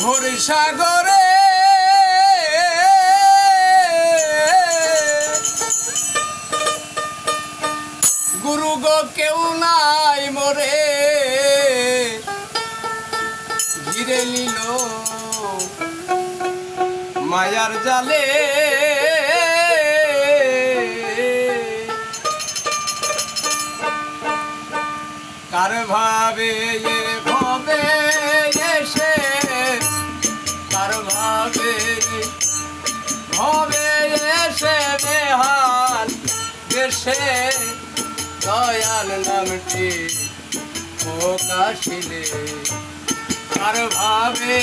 ঘোর সাগরে। গুরু গো কেউ নাই মরে। ঘিরে নিল মায়ার জালে। কার ভবে ভাবে ভবে এসে বেহাল দেশে দয়াল নামটি প্রকাশিলে। কার ভাবে,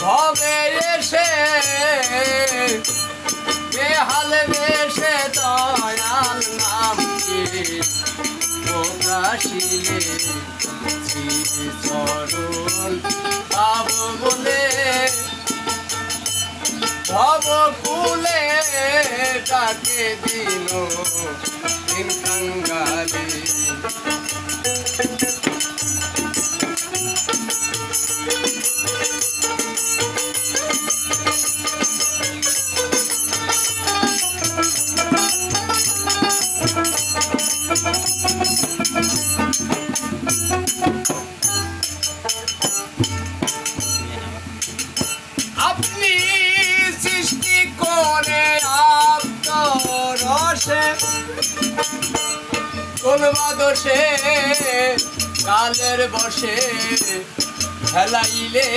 ভবে এসে বেহাল, বেশে নামটি প্রকাশিলে চরণ পাব বলে ভব কুলে ডাকে দিন কাঙ্গালে কোন বাদসে কালের বসে ফেলাইলে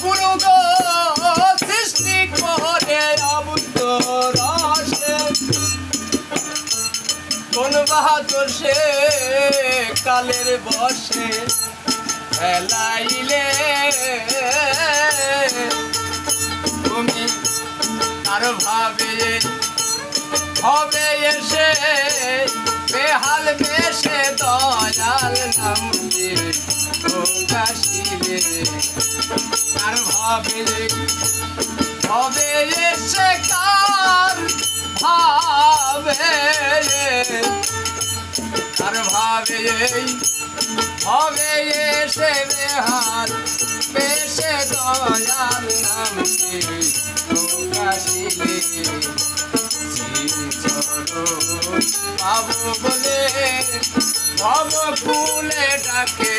গুরু সৃষ্টি করে আত্মরসে কোন বাহাদুর সে কালের বসে ফেলাইলে তুমি আর ভাবে হবে এসে, বেহাল বেশে দয়াল নাম দিয়ে আর ভাবে হবে এসে কার ভাবে আর ভাবে হবে এসে বেহার বেশে দয়াল নাম পাবো বলে ভব ফুলে ডাকে।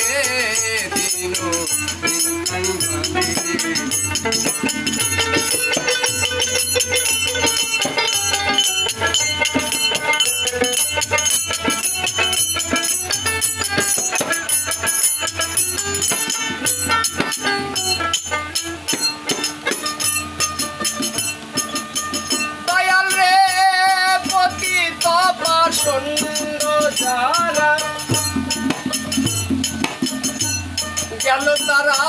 গেল তারা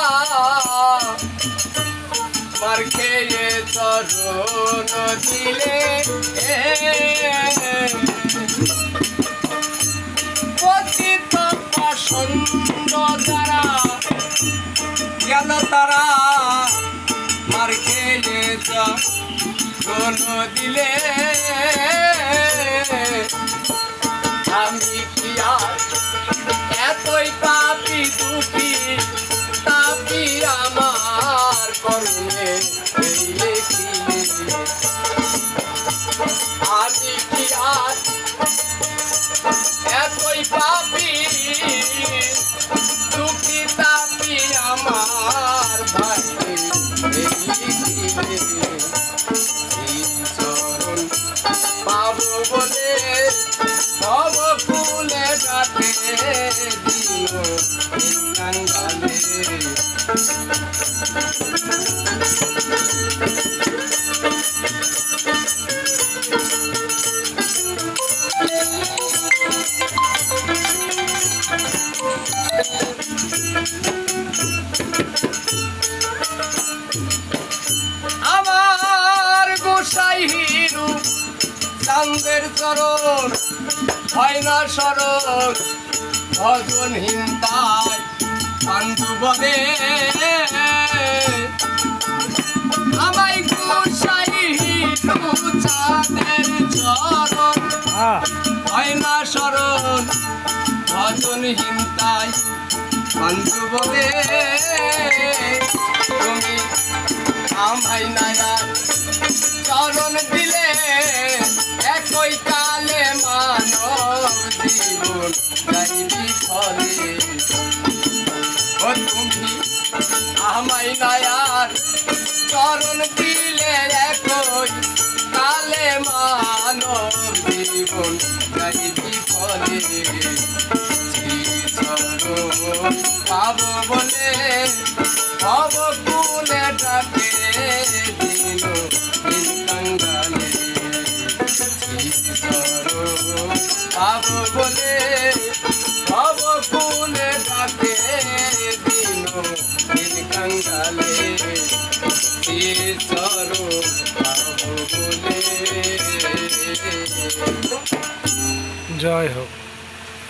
মার খেয়ে চরণ দিলে পতিত পাষণ্ড যারা গেল তারা মার খেয়ে চরণ দিলে আমি কি আর এতই পাপি আমি কি আর এতই পাপি আমার ভাই। চরণ পাবো বলে ভব আমার গোসাই হিরু চান্দের চরণ হয় না সরণ ভজন হিন্তায় পান্ডু বলে আমায় গোসাই হিরু চাঁদের চরণ হ্যাঁ না স্মরণ ভজন হিন্তাই বন্ধু বলে তুমি আমায় নায়ার চরণ দিলে একই কালে মানব জীবন যাইবি ফলে ও তুমি আমায় নায়ার চরণ দিলে একই কালে মানব জীবন যাইবি ফলে পাব বলে ভব কুলে ডাকে দিন কঙ্গালে পাব বলে ভব কুলে ডাকে দিন কঙ্গালে শ্রীচরণ পাব বলে। জয় হোক।